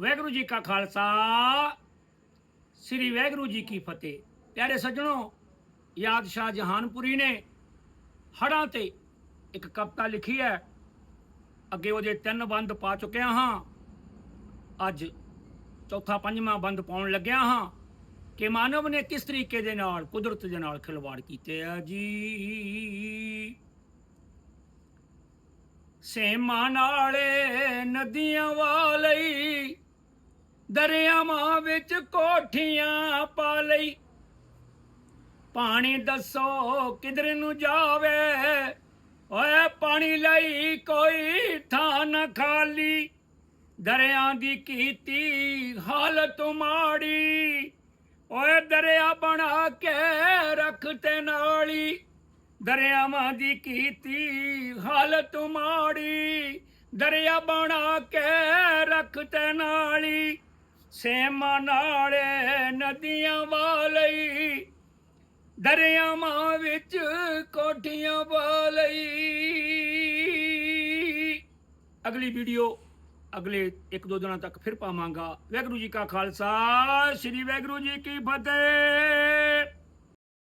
ਵਾਹਿਗੁਰੂ ਜੀ ਕਾ ਖਾਲਸਾ, ਸ੍ਰੀ ਵਾਹਿਗੁਰੂ ਜੀ ਕੀ ਫਤਿਹ। ਪਿਆਰੇ ਸੱਜਣੋ ਯਾਦ ਸ਼ਾਹ ਜਹਾਨਪੁਰੀ ਨੇ ਹੜਾਂ ਤੇ ਇੱਕ ਕਵਿਤਾ ਲਿਖੀ ਹੈ। ਅੱਗੇ ਉਹਦੇ ਤਿੰਨ ਬੰਦ ਪਾ ਚੁੱਕਿਆ ਹਾਂ। ਅੱਜ ਚੌਥਾ ਪੰਜਵਾਂ ਬੰਦ ਪਾਉਣ ਲੱਗਿਆ ਹਾਂ ਕਿ ਮਾਨਵ ਨੇ ਕਿਸ ਤਰੀਕੇ ਦੇ ਨਾਲ, ਕੁਦਰਤ ਦੇ ਨਾਲ ਖਿਲਵਾੜ ਕੀਤੇ ਆ ਜੀ। ਸੇਮਾਂ ਨਾਲੇ ਨਦੀਆਂ ਵਾਲੀ ਦਰਿਆਵਾਂ ਵਿੱਚ ਕੋਠੀਆਂ ਪਾ ਲਈ। ਪਾਣੀ ਦੱਸੋ ਕਿਧਰ ਨੂੰ ਜਾਵੇ? ਓਏ ਪਾਣੀ ਲਈ ਕੋਈ ਥਾਂ ਨਾ ਖਾਲੀ। ਦਰਿਆ ਦੀ ਕੀਤੀ ਹਾਲਤ ਮਾੜੀ। ਓਏ ਦਰਿਆ ਬਣਾ ਕੇ ਰੱਖ ਤੇ ਨਾਲੀ। ਦਰਿਆਵਾਂ ਦੀ ਕੀਤੀ ਹਾਲਤ ਮਾੜੀ। ਦਰਿਆ ਬਣਾ ਕੇ ਰੱਖ ਤੇ ਨਾਲੀ। ਸੇਮਾ ਨਾਲੇ ਨਦੀਆਂ ਵਾਲੀ ਦਰਿਆਵਾਂ ਵਿੱਚ ਕੋਠੀਆਂ ਵਾਲੀ ਅਗਲੀ ਵੀਡੀਓ ਅਗਲੇ ਇੱਕ ਦੋ ਦਿਨਾਂ ਤੱਕ ਫਿਰ ਪਾਵਾਂਗਾ। ਵਾਹਿਗੁਰੂ ਜੀ ਕਾ ਖਾਲਸਾ, ਸ੍ਰੀ ਵਾਹਿਗੁਰੂ ਜੀ ਕੀ ਫਤਿਹ।